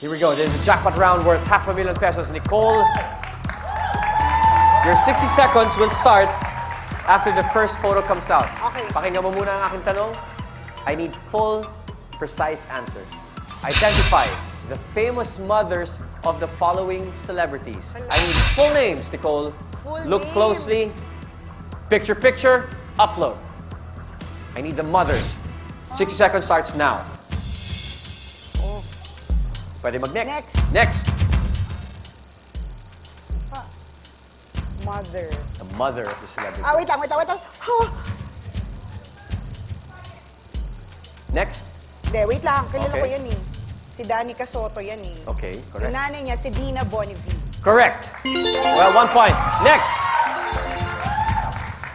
Here we go. There's a jackpot round worth half a million pesos. Nicole, your 60 seconds will start after the first photo comes out. Okay. Pakinggan mo muna ang aking tanong. I need full, precise answers. Identify the famous mothers of the following celebrities. I need full names, Nicole. Full Look name. closely. Picture, picture, upload. I need the mothers. 60 seconds starts now. Pwede mag-next. Next. Next. Mother. The mother of the celebrity. Ah, wait lang, wait lang, wait lang. Oh. Next. Hindi, wait lang. Kilala Okay. ko yan eh. Si Danica Soto yan eh. Okay, Yung correct. nanay niya, si Dina Bonnevie. Correct. Well, one point. Next.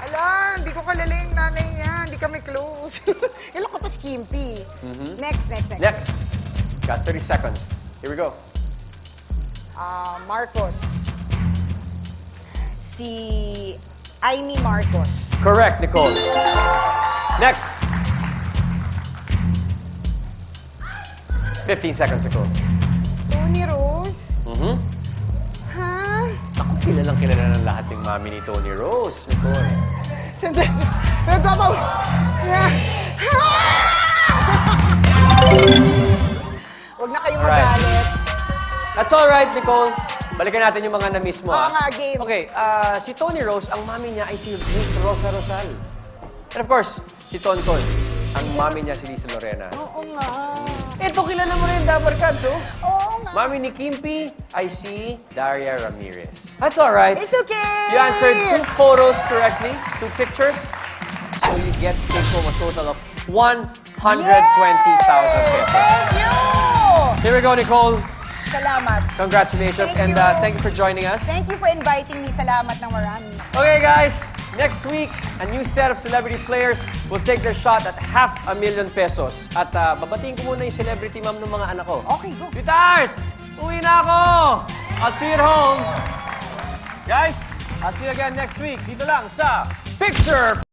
Ala, hindi ko kalala yung nanay niya. Hindi kami close. Kailan ko pa skimpy. Next, next, next. Next. Got 30 seconds. Here we go. Ah, Marcos. Si Amy Marcos. Correct, Nicole. Next. 15 seconds, Nicole. Tony Rose. Mhm. Ha? Ako, kilalang kilala ng lahat ng mami ni Tony Rose, Nicole. Sandali. Nagpapaw. Yeah. Kayong Alright. magalit. That's all right, Nicole. Balikan natin yung mga na-miss mo, Oo ah. nga, game. Okay, ah, si Tony Rose, ang mami niya ay si Miss Rosa Rosal. And of course, si Tonton, ang mami niya si Lisa Lorena. Oo nga. Ito, kilala mo rin, Dabar Cats, oh. Oo nga. Mami ni Kimpi ay si Daria Ramirez. That's all right. It's okay. You answered two photos correctly, two pictures. So you get take home a total of 120,000 pesos. Thank you! Here we go, Nicole. Salamat. Congratulations Thank and uh, thank you for joining us. Thank you for inviting me. Salamat ng marami. Okay, guys. Next week, a new set of celebrity players will take their shot at half a million pesos. At uh, babatiin ko muna yung celebrity mom ng mga anak ko. Okay, go. Sweetheart! Uwi na ako! I'll see you at home. Guys, I'll see you again next week. Dito lang sa Picture